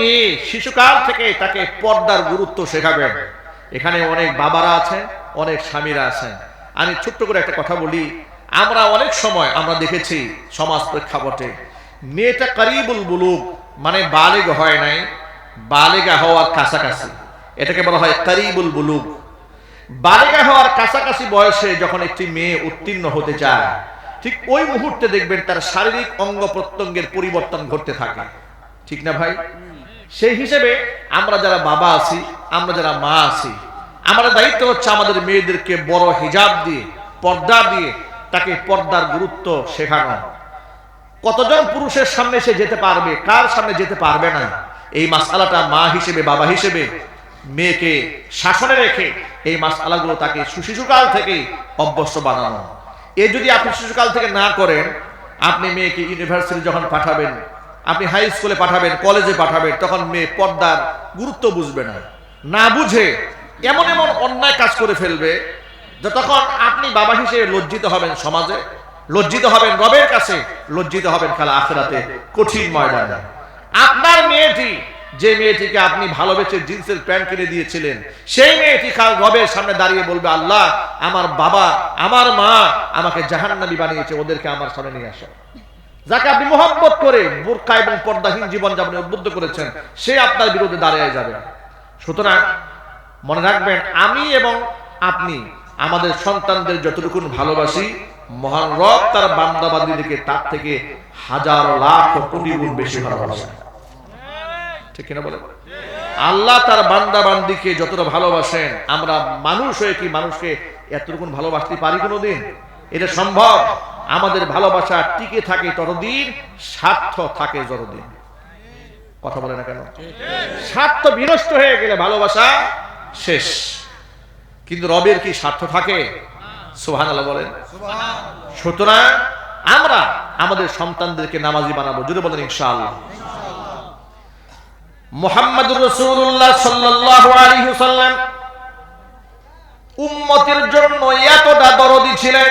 মেয়ে শিশুকাল থেকে তাকে পর্দার গুরুত্ব শেখাবেন এখানে অনেক বাবারা আছেন অনেক স্বামীরা আছেন আমি ছোট্ট করে একটা কথা বলি, আমরা অনেক সময় আমরা দেখেছি সমাজ প্রেক্ষাপটে, মেয়েটা কারিবুল বুলুক মানে বালেগ হয় নাই, বালেগা হওয়ার কাছাকাছি। এটাকে বলা হয় কারিবুল বুলুক বালেগা হওয়ার কাছাকাছি বয়সে যখন একটি মেয়ে উত্তীর্ণ হতে চায়, ঠিক ওই মুহূর্তে দেখবেন তার শারীরিক অঙ্গ প্রত্যঙ্গের পরিবর্তন ঘটতে থাকে। ঠিক না ভাই? সেই হিসেবে আমরা যারা বাবা আছি, আমরা যারা মা আছি, আমাদের দায়িত্ব হচ্ছে আমাদের মেয়েদেরকে বড় হিজাব দিয়ে, পর্দা দিয়ে তাকে পর্দার গুরুত্ব শেখানো। কতজন পুরুষের সামনে সে যেতে পারবে, কার সামনে যেতে পারবে না? এই মাসালাটা মা হিসেবে, বাবা হিসেবে, মেয়েকে শাসনে রেখে এই মাসালাগুলো তাকে সুশিশুকাল থেকে অভ্যস্ত বানানো। এ যদি আপনি শিশুকাল থেকে না করেন, আপনি মেয়েকে ইউনিভার্সিটি যখন পাঠাবেন আপনি হাই স্কুলে পাঠাবেন কলেজে পাঠাবেন, তখন মেয়ে পর্দার গুরুত্ব বুঝবে না। না বুঝে এমন এমন অন্যায় কাজ করে ফেলবে যতক্ষণ আপনি বাবা হিসেবে লজ্জিত হবেন সমাজে, লজ্জিত হবেন রবের কাছে, লজ্জিত হবেন কালা আখেরাতে কঠিন ময়দানে। আপনার মেয়েটি, যে মেয়েটিকে আপনি ভালোবেসে জিন্সের প্যান্ট কিনে দিয়েছিলেন, সেই মেয়েটি কাল রবের সামনে দাঁড়িয়ে বলবে, আল্লাহ, আমার বাবা, আমার মা আমাকে জাহান্নাবি বানিয়েছে, ওদেরকে আমার সামনে নিয়ে আসো। যাকে আপনি মোহাম্মত করে বোরকা এবং পর্দাহীন জীবন যাপনে উদ্বুদ্ধ করেছেন, সে আপনার বিরুদ্ধে দাঁড়িয়ে যাবে। সুতরাং মনে রাখবেন, আমি এবং আপনি আমাদের সন্তানদের যতটুকু ভালোবাসি, মহান রব তার বান্দাবাদীদেরকে তার থেকে হাজার লাখ কোটি গুণ বেশি ভালোবাসেন। ঠিক কিনা বলে আল্লাহ তার বান্দা বান্দিকে যতটা ভালোবাসেন, আমরা মানুষ হয়ে কি মানুষকে এতটুকু ভালোবাসতে পারি কোনোদিন? এটা সম্ভব? আমাদের ভালোবাসা টিকে থাকে ততদিন স্বার্থ থাকে যতদিন। কথা বলে না কেন? স্বার্থ বিনষ্ট হয়ে গেলে ভালোবাসা শেষ। কিন্তু রবের কি স্বার্থ থাকে? সোহান আল্লাহ বলেন। সুতরাং আমরা আমাদের সন্তানদেরকে নামাজি বানাবো। যদি বলেন, ইনশাআল্লাহ। মোহাম্মদুর রসুল্লাহ ওয়াসাল্লাম উম্মতের জন্য এতটা দরদি ছিলেন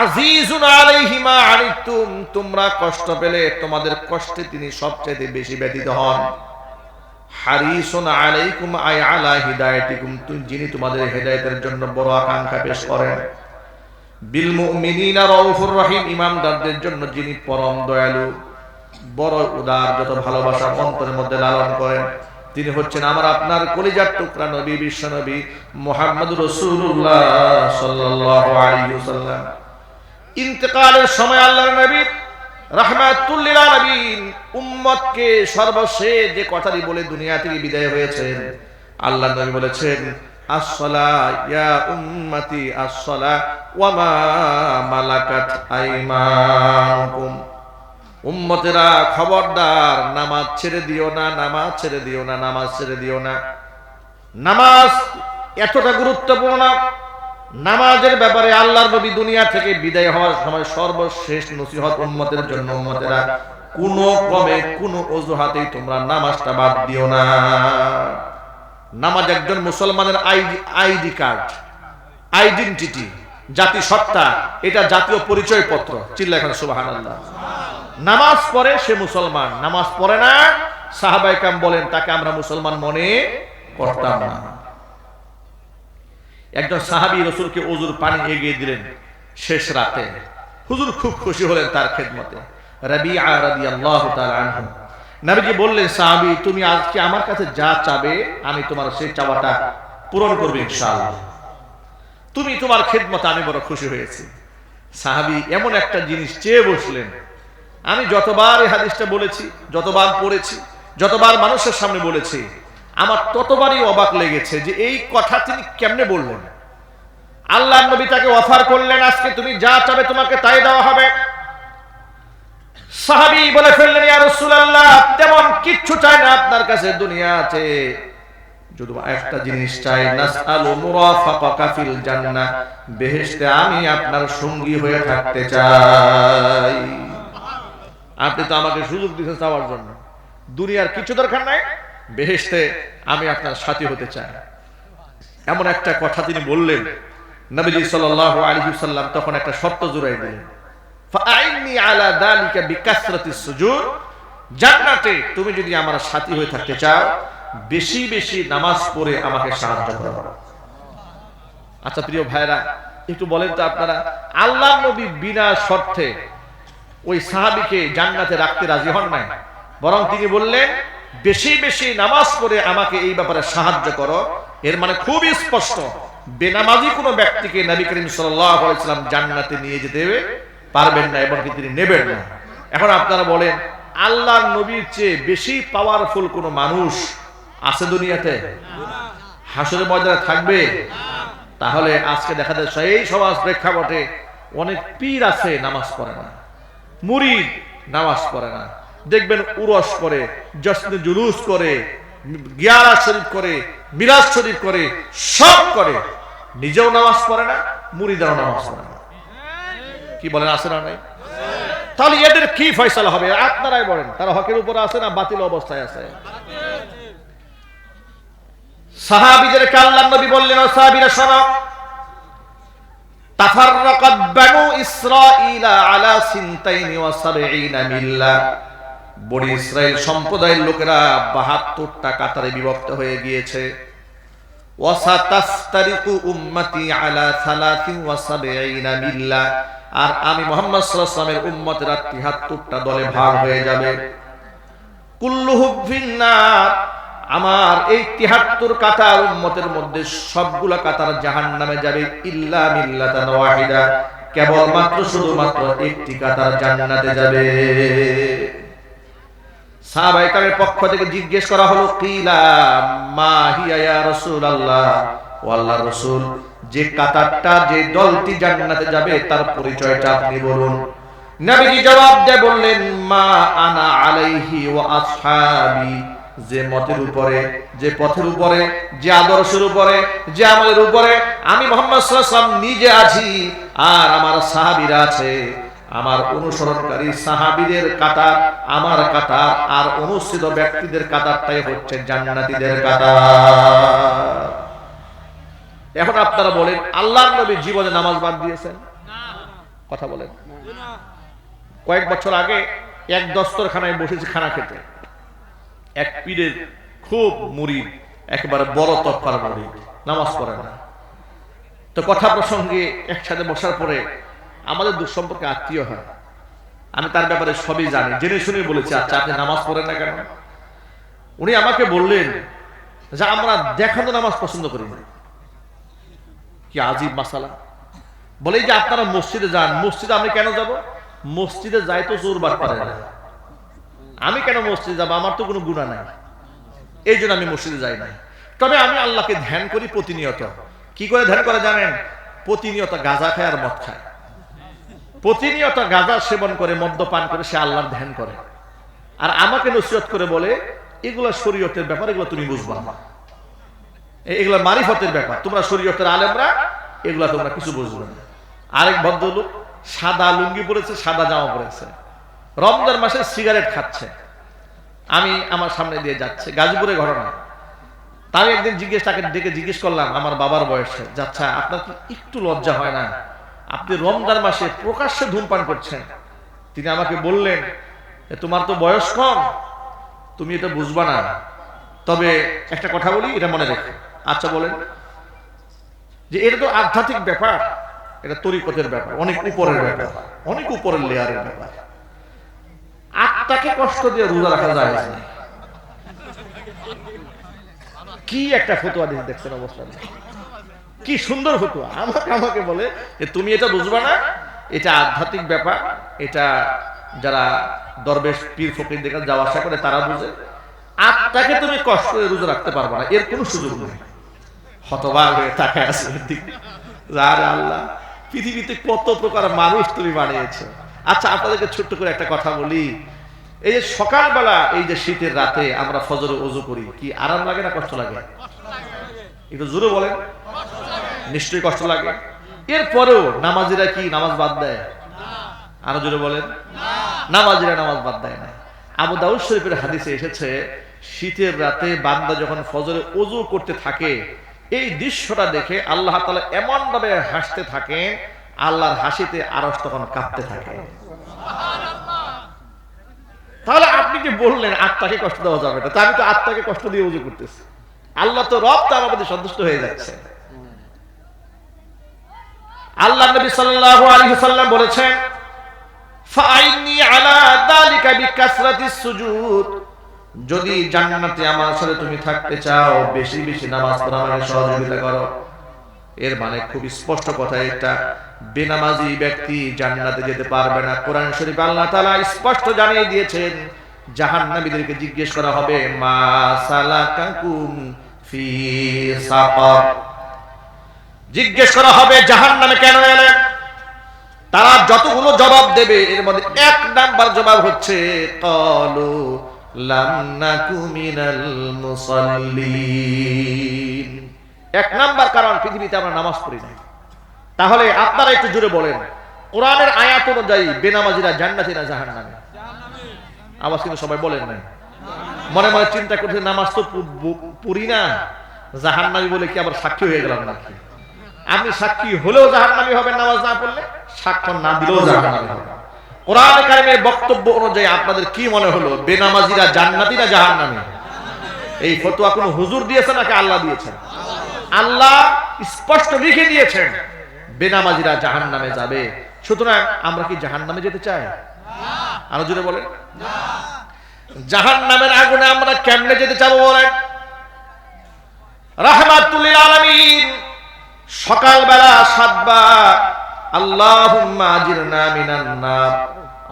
আজিজুন আলাইহিমা আনিতুম, তোমরা কষ্ট পেলে, তোমাদের কষ্টে তিনি সবচেয়ে বেশি ব্যতীত হন। হারিসুন আলাইকুম, আই আলা হিদায়াতিকুম যিনি তোমাদের হেদায়েতের জন্য বড় আকাঙ্ক্ষা পেশ করেন। বিল মুমিনিনা রাউফুর রহিম, ইমামদারদের জন্য যিনি পরম দয়ালু, বড় উদার, যত ভালোবাসা অন্তরের মধ্যে লালন করেন, তিনি হচ্ছেন আমার আপনার কলিজার টুকরা নবী, বিশ্ব নবী মোহাম্মদ রসুল্লাহ ওয়াসাল্লাম। ইন্তেকালের সময় সর্বশেষ যে কথাটি বলে বিদায় হয়েছেন আল্লাহ নবী বলেছেন উম্মতি মালাকাত খবরদার, নামাজ ছেড়ে দিও না, নামাজ ছেড়ে দিও না, নামাজ ছেড়ে দিও না। নামাজ এতটা গুরুত্বপূর্ণ নামাজের ব্যাপারে আল্লাহর নবী দুনিয়া থেকে বিদায় হওয়ার সময় সর্বশেষ নসিহত উম্মতের জন্য উম্মতেরা কোনো ক্রমে কোনো অজুহাতেই তোমরা নামাজটা বাদ দিও না। নামাজ একজন মুসলমানের আইডি আইডি কার্ড, আইডেন্টিটি জাতি সত্তা এটা জাতীয় পরিচয় পত্র চিল্লা এখন সুবাহান নামাজ পড়ে সে মুসলমান, নামাজ পড়ে না। সাহাবাই কাম বলেন, তাকে আমরা মুসলমান মনে করতাম না। একজন সাহাবি রসুলকে অজুর পানি এগিয়ে দিলেন শেষ রাতে। হুজুর খুব খুশি হলেন তার খেদমতে। রবি আরদি আল্লাহ নবীজি বললেন, সাহাবি, তুমি আজকে আমার কাছে যা চাবে, আমি তোমার সেই চাওয়াটা পূরণ করবে ইনশাআল্লাহ। তুমি তোমার খেদমতে আমি বড় খুশি হয়েছি। সাহাবি এমন একটা জিনিস চেয়ে বসলেন। আমি যতবার এই হাদিসটা বলেছি, যতবার পড়েছি, যতবার মানুষের সামনে বলেছি আমার ততবারই অবাক লেগেছে যে এই কথা তিনি কেমনে বললেন। আল্লাহ নবী তাকে অফার করলেন, আজকে তুমি যা চাবে তোমাকে তাই দেওয়া হবে। সাহাবী বলে ফেললেন, ইয়া রাসূলুল্লাহ, তেমন চাই না আপনার কাছে, দুনিয়া আছে। শুধু একটা জিনিস চাই মুরাফাকাকা ফিল জান্নাহ, বেহেশতে আমি আপনার সঙ্গী হয়ে থাকতে চাই। আপনি তো আমাকে সুযোগ দিয়েছেন চাওয়ার জন্য। দুনিয়ার কিছু দরকার নাই। বেহেশতে আমি আপনার সাথী হতে চাই। এমন একটা কথা তিনি বললেন। নবীজি সাল্লাল্লাহু আলাইহি সাল্লাম তখন একটা শর্ত জুড়াই দিলেন। তুমি যদি আমার হয়ে থাকতে চাও, বেশি বেশি নামাজ পড়ে আমাকে সাহায্য আচ্ছা প্রিয় একটু বলেন তো আপনারা আল্লাহ নবী বিনা শর্তে ওই সাহাবিকে জান্নাতে রাখতে রাজি হন নাই? বরং তিনি বললেন বেশি বেশি নামাজ পড়ে আমাকে এই ব্যাপারে সাহায্য করো। এর মানে খুবই স্পষ্ট। বেনামাজি কোনো ব্যক্তিকে নবী করিম সাল্লাম জান্নাতে নিয়ে যেতে পারবেন না এবং তিনি নেবেন না। এখন আপনারা বলেন, আল্লাহর নবীর চেয়ে বেশি পাওয়ারফুল কোনো মানুষ আছে দুনিয়াতে? হাসরের ময়দানে থাকবে? তাহলে আজকে দেখা যায় সেই সমাজ প্রেক্ষাপটে অনেক পীর আছে, নামাজ পড়ে না। মুরিদ নামাজ পড়ে না। দেখবেন উরস করে, জশ্নে জুলুস করে, গিয়ারা শরীফ করে মিরাজ শরীফ করে, সব করে। নিজেও নামাজ পড়ে না মুরিদাও নামাজ পড়ে না। কি বলেন, আছে না নাই? তাহলে এদের কি ফয়সালা হবে? আপনারাই বলেন, তারা হকের উপরে আছে না বাতিল অবস্থায় আছে? সাহাবিদেরকে আল্লাহ নবী বললেন সাহাবীরা, শোনো। তাফাররাকাত বানু ইসরাঈলা আলা সিনতাইনি ওয়া বনি ইসরাইল সম্প্রদায়ের লোকেরা 72টা কাতারে বিভক্ত হয়ে গিয়েছে। আর আমি মুহাম্মদ উম্মতেরা 73টা দলে ভাগ হয়ে যাবে। আমার এই তিহাত্তর কাতার উম্মতের মধ্যে সবগুলা কাতার জাহান নামে যাবে ইল্লা ওয়াহিদা। কেবলমাত্র শুধুমাত্র একটি কাতার জান্নাতে যাবে। সাহাবাইকারের পক্ষ থেকে জিজ্ঞেস করা হলো, কিলা মা রাসূলুল্লাহ? ও আল্লাহর রাসূল, যে কাতারটা, যে দলটি জান্নাতে যাবে, তার পরিচয়টা আপনি বলুন। নবীজি জবাব বললেন, মা আনা আলাইহি ওয়া আসহাবি, যে মতের উপরে, যে পথের উপরে, যে আদর্শের উপরে, যে আমলের উপরে আমি মোহাম্মদ সাল্লাল্লাহু নিজে আছি আর আমার সাহাবীরা আছে। আমার অনুসরণকারী সাহাবীদের কাতার, আমার কাতার আর অনুষ্ঠিত ব্যক্তিদের কাতারটাই হচ্ছে জান্নাতীদের কাতার। এখন আপনারা বলেন আল্লাহ নবী জীবনে নামাজ বাদ দিয়েছেন? কথা বলেন। কয়েক বছর আগে এক দস্তরখানায় বসেছি খানা খেতে। এক পীরের খুব মুড়ি একেবারে বড় তফার মুরিদ, নামাজ পড়ে না। তো কথা প্রসঙ্গে একসাথে বসার পরে আমাদের দুঃসম্পর্কে আত্মীয় হয়। আমি তার ব্যাপারে সবই জানি। জেনে শুনে বলেছি আচ্ছা আপনি নামাজ পড়েন না কেন? উনি আমাকে বললেন যে, আমরা দেখানো নামাজ পছন্দ করি না। কি আজিব মাসালা। বলে যে আপনারা মসজিদে যান, মসজিদে আমি কেন যাব? মসজিদে যাই তো জোর বার পারে না। আমি কেন মসজিদে যাব? আমার তো কোনো গুণা নাই। এই জন্য আমি মসজিদে যাই নাই। তবে আমি আল্লাহকে ধ্যান করি প্রতিনিয়ত। কি করে ধ্যান করে জানেন? প্রতিনিয়ত গাঁজা খায় আর মদ খায়। প্রতিনিয়ত গাঁজা সেবন করে মদ্যপান করে, সে আল্লাহর ধ্যান করে। আর আমাকে নসিহত করে বলে, এগুলো শরীয়তের ব্যাপার, এগুলো তুমি বুঝবা এগুলো মারিফতের ব্যাপার। তোমরা শরীয়তের আলেমরা, এগুলা তোমরা কিছু বুঝবে না। আরেক ভদ্রলোক সাদা লুঙ্গি পরেছে, সাদা জামা পরেছে। রমজান মাসে সিগারেট খাচ্ছে। আমি আমার সামনে দিয়ে যাচ্ছে। গাজীপুরের ঘটনা। তাই একদিন জিজ্ঞেস, তাকে ডেকে জিজ্ঞেস করলাম, আমার বাবার বয়সে, যাচ্ছা, আপনার কি একটু লজ্জা হয় না? আপনি রমজান মাসে প্রকাশ্যে ধূমপান করছেন। তিনি আমাকে বললেন "এ, তোমার তো বয়স কম তুমি এটা বুঝবা না। তবে একটা কথা বলি এটা মনে রেখো। আচ্ছা বলেন। যে এটা তো আধ্যাত্মিক ব্যাপার এটা তরিকতের ব্যাপার অনেক উপরের ব্যাপার অনেক উপরের লেয়ারের ব্যাপার। আত্মাকে কষ্ট দিয়ে রোজা রাখা যায় না। কি একটা ফতুয়া দেখছেন অবস্থা। কি সুন্দর ফতুয়া আমাকে আমাকে বলে যে, তুমি এটা বুঝবা না, এটা আধ্যাত্মিক ব্যাপার, এটা যারা দরবেশ, পীর, ফকির দেখে যাওয়া আসা করে তারা বুঝে। আত্মাকে তুমি কষ্ট করে রোজা রাখতে পারবা না, এর কোনো সুযোগ নেই। হতবাক হয়ে তাকায় আছে দিকে আল্লাহ, পৃথিবীতে কত প্রকার মানুষ তুমি বানিয়েছো। আচ্ছা আপনাদেরকে ছোট্ট করে একটা কথা বলি। এই যে সকালবেলা, এই যে শীতের রাতে আমরা ফজরে ওযু করি, কি আরাম লাগে না কষ্ট লাগে? একটু জোরে বলেন। নিশ্চয়ই কষ্ট লাগে। এরপরেও নামাজিরা কি নামাজ বাদ দেয়? আরও জোরে বলেন। নামাজিরা নামাজ বাদ দেয় না। আবু দাউদ শরীফের হাদিসে এসেছে, শীতের রাতে বান্দা যখন ফজরে ওযু করতে থাকে, এই দৃশ্যটা দেখে আল্লাহ তাআলা এমন ভাবে হাসতে থাকে আল্লাহর হাসিতে আরস তখন কাঁপতে থাকে। তাহলে আপনি কি বললেন আত্মাকে কষ্ট দেওয়া যাবে না? আমি তো আত্মাকে কষ্ট দিয়ে উজু করতেছি। আল্লাহ তো রব তার আমাদের সন্তুষ্ট হয়ে যাচ্ছে আল্লাহ নবী সাল্লাল্লাহু আলাইহি সাল্লাম বলেছেন ফাইনি আলা দালিকা বিকাসরাতিস সুজুদ। যদি জান্নাতে আমার সাথে তুমি থাকতে চাও, বেশি বেশি নামাজ পড়া আমাকে সহযোগিতা করো। এর মানে খুব স্পষ্ট কথা এটা। বেনামাজি ব্যক্তি জান্নাতে যেতে পারবে না। কোরআন শরীফ আল্লাহ তাআলা স্পষ্ট জানিয়ে দিয়েছেন জাহান্নামীদেরকে জিজ্ঞেস করা হবে, মা সালাকাকুম ফি সাকার? জিজ্ঞেস করা হবে জাহান্নামে কেন এলেন তারা যতগুলো জবাব দেবে, এর মধ্যে এক নাম্বার জবাব হচ্ছে, কলু এক নাম্বার কারণ, পৃথিবীতে আমরা নামাজ পড়ি নাই। তাহলে আপনারা একটু জুড়ে বলেন, কোরআনের আয়াত অনুযায়ী বেনামাজিরা জান্নাতি না জাহান্নামে? আওয়াজ কিন্তু সবাই বলেন নাই। মনে মনে চিন্তা করছে নামাজ তো পড়ি না। জাহান্নামি বলে কি আবার সাক্ষী হয়ে গেলাম নাকি? আপনি সাক্ষী হলেও জাহান্নামি হবেন নামাজ না পড়লে, সাক্ষ্য না দিলেও জাহান্নামি হবেন। কোরআন কারিমের বক্তব্য অনুযায়ী আপনাদের কি মনে হলো? বেনামাজিরা জান্নাতি না জাহান্নামি? এই ফতোয়া কোন হুজুর দিয়েছে নাকি আল্লাহ দিয়েছেন? আল্লাহ স্পষ্ট লিখে দিয়েছেন, বেনামাজিরা জাহান্নামে যাবে। সুতরাং আমরা কি জাহান্নামে যেতে চাই? আরও জোরে বলেন। জাহান্নামের আগুনে আমরা কেমনে যেতে চাবো বলেন? রাহমাতুল্লিল আলামিন। সকালবেলা সাতবার, আল্লাহুম্মা আজিরনা মিনান নার,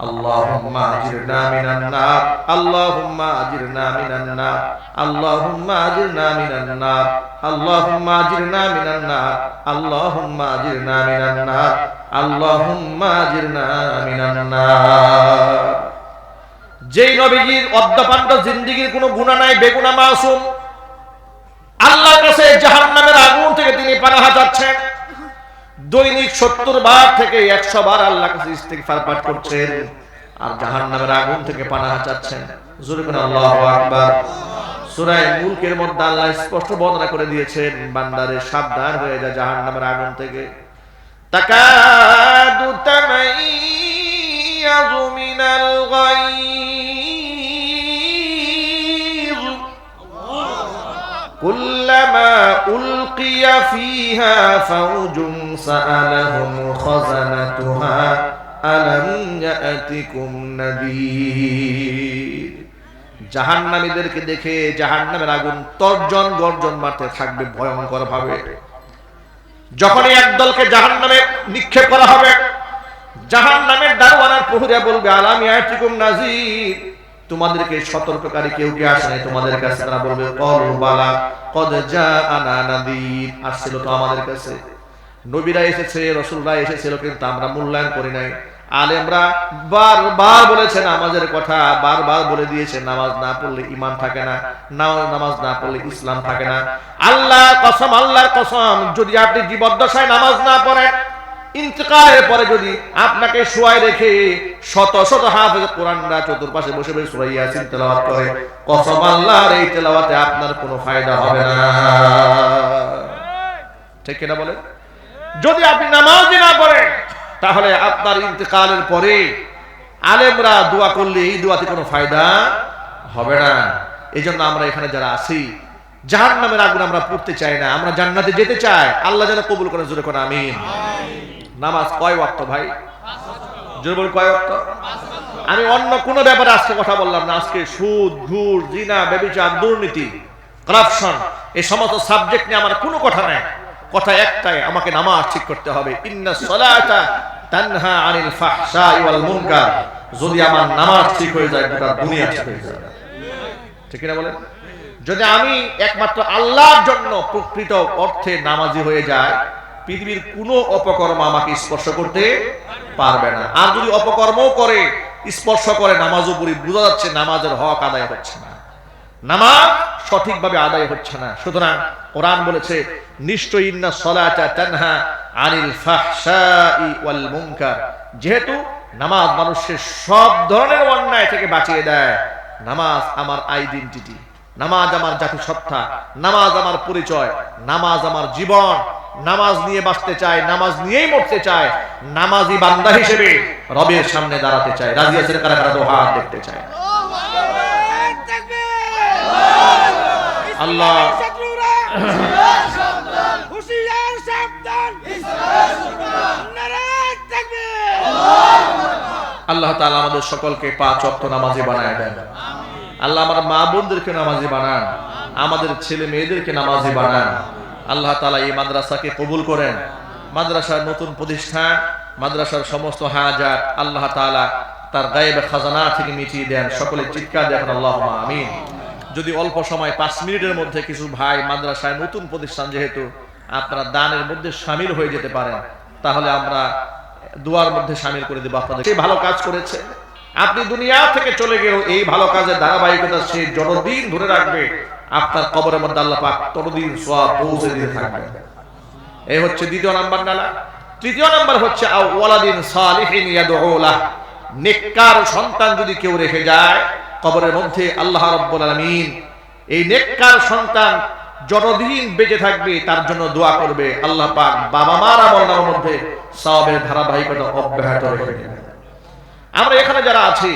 আল্লাহুম্মা আজিরনা মিনান নার, আল্লাহুম্মা আজিরনা মিনান নার, আল্লাহুম্মা আজিরনা মিনান নার, আল্লাহুম্মা আজিরনা মিনান নার, আল্লাহুম্মা আজিরনা মিনান নার, আল্লাহুম্মা আজিরনা মিনান নার। যেই নবীজির অদ্যপান্ত জিন্দিগির কোনো গুনাহ নাই, বেগুনা মাসুম। আল্লাহর কাছে জাহান্নামের আগুন থেকে তিনি পানাহা যাচ্ছেন। দৈনিক সত্তর বার থেকে একশো বার আল্লাহর কাছে ইস্তেগফার পাঠ করছেন আর জাহান্নামের আগুন থেকে পানাহা চাচ্ছেন আল্লাহু আকবার। মুলকের মধ্যে আল্লাহ স্পষ্ট বর্ণনা করে দিয়েছেন, বান্দারে সাবধান হয়ে যা জাহান্নামের আগুন থেকে। তাকাদু তামাইয়াযু মিনাল كلما ألقي فيها فوج سألهم خزنتها ألم يأتكم نذير জাহান্নামীদেরকে দেখে জাহান্নামের আগুন তর্জন গর্জন মারতে থাকবে ভয়ঙ্কর ভাবে যখনই একদলকে জাহান্নামে নিক্ষেপ করা হবে জাহান্নামের দারওয়ানার প্রহরীরা বলবে আলামি আয়াতিকুম নাজির তোমাদেরকে সতর্ককারী কেউ কে আসে নাই? তোমাদের কাছে তারা বলবে, কলু বালা, কদ জাআনা নাদির। আসছিল তো আমাদের কাছে। নবীরা এসেছে রসুলরা এসেছিল, কিন্তু আমরা মূল্যায়ন করি নাই। আলেমরা বারবার বলেছেন নামাজের কথা, বারবার বলে দিয়েছে, নামাজ না পড়লে ইমান থাকে না না- নামাজ না পড়লে ইসলাম থাকে না। আল্লাহ কসম, আল্লাহর কসম, যদি আপনি জীবদ্দশায় নামাজ না পড়েন ইন্তকালের পরে যদি আপনাকে রেখে শত শত কোরআনরা চতুর্পাশে বসে বসে সূরা ইয়াসিন তেলাওয়াত করে, কসম আল্লাহর এই তেলাওয়াতে আপনার কোনো ফায়দা হবে না। ঠিক কিনা যদি আপনি না তাহলে আপনার ইন্তকালের পরে আলেমরা দোয়া করলে এই দোয়াতে কোনো ফায়দা হবে না। এই জন্য আমরা এখানে যারা আছি জাহান নামের আগুন আমরা পড়তে চাই না, আমরা জান্নাতে যেতে চাই। আল্লাহ যেন কবুল করে জোরে করে আমিন। নামাজ কয় ওয়াক্ত ভাই? জোরে কয় ওয়াক্ত? আমি অন্য কোন ব্যাপারে আজকে কথা বললাম না। আজকে সুদ, ঘুষ, জিনা, ব্যবিচার, দুর্নীতি করাপশন এই সমস্ত সাবজেক্ট নিয়ে আমার কোনো কথা নাই। কথা একটাই, আমাকে নামাজ ঠিক করতে হবে। ইন্না সলাতা তানহা আনিল ফাহশাই ওয়াল মুনকার। যদি আমার নামাজ ঠিক হয়ে যায়, গোটা দুনিয়া ঠিক হয়ে যাবে ঠিক না বলেন? যদি আমি একমাত্র আল্লাহর জন্য প্রকৃত অর্থে নামাজি হয়ে যায় পৃথিবীর কোনো অপকর্ম আমাকে স্পর্শ করতে পারবে না। আর যদি অপকর্মও করে, স্পর্শ করে, নামাজও পড়ি, বোঝা যাচ্ছে নামাজের হক আদায় হচ্ছে না। নামাজ সঠিকভাবে আদায় হচ্ছে না। সুতরাং কোরআন বলেছে আনিল যেহেতু নামাজ মানুষের সব ধরনের অন্যায় থেকে বাঁচিয়ে দেয়, নামাজ আমার আইডেন্টিটি, নামাজ আমার জাতিসত্তা, নামাজ আমার পরিচয়, নামাজ আমার জীবন নামাজ নিয়ে বাঁচতে চায়, নামাজ নিয়েই মরতে চায়, নামাজি বান্দা হিসেবে রবের সামনে দাঁড়াতে চায়, রাজি আছেন কারা কারা? দোহাত দেখতে চায়। আল্লাহ। আল্লাহ তাআলা আমাদের সকলকে পাঁচ ওয়াক্ত নামাজি বানায় দেন। আল্লাহ আমার মা বোনদেরকে নামাজি বানান। আমাদের ছেলে মেয়েদেরকে নামাজি বানান। আল্লাহ তাআলা এই মাদ্রাসাকে কবুল করেন। মাদ্রাসার নতুন প্রতিষ্ঠান, মাদ্রাসার সমস্ত হাজার আল্লাহ তাআলা তার গায়েবে খাজানা থেকে মিটিয়ে দেন। সকলে চিৎকার দেখেন আল্লাহ আমিন। যদি অল্প সময়, পাঁচ মিনিটের মধ্যে কিছু ভাই মাদ্রাসায় নতুন প্রতিষ্ঠান যেহেতু আপনারা দানের মধ্যে সামিল হয়ে যেতে পারেন, তাহলে আমরা দুয়ার মধ্যে সামিল করে দেবো আপনাদের। সে ভালো কাজ করেছে? আপনি দুনিয়া থেকে চলে গেলেও এই ভালো কাজের ধারাবাহিকতা সে যতদিন ধরে রাখবে আপনার কবরের মধ্যে আল্লাহ পাক ততদিন সওয়াব পৌঁছে দিতে থাকবে এই হচ্ছে দ্বিতীয় নাম্বার নালা। তৃতীয় নাম্বার হচ্ছে ওয়ালাদিন সালিহিন ইয়াদউ লাহ নেককার সন্তান যদি কেউ রেখে যায়, কবরের মধ্যে আল্লাহ রাব্বুল আলামিন এই নেককার সন্তান যতদিন বেঁচে থাকবে, তার জন্য দোয়া করবে। আল্লাহ পাক বাবা মার আমলের মধ্যে সওয়াবের ধারাবাহিকতা অব্যাহত রেখে আমরা এখানে যারা আছি,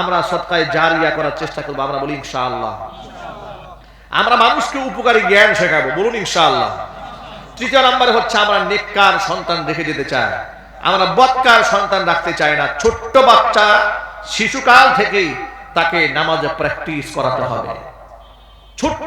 আমরা সৎকায় জারিয়া করার চেষ্টা করব। আমরা বলি ইনশাআল্লাহ। আমরা মানুষকে উপকারী জ্ঞান শেখাবো, বলুন ইনশাআল্লাহ। তৃতীয় নম্বরে হচ্ছে আমরা নেককার সন্তান রেখে যেতে চাই। আমরা বৎকার সন্তান রাখতে চাই না, ছোট্ট বাচ্চা শিশুকাল থেকেই তাকে নামাজে প্র্যাকটিস করাতে হবে। ছোট্ট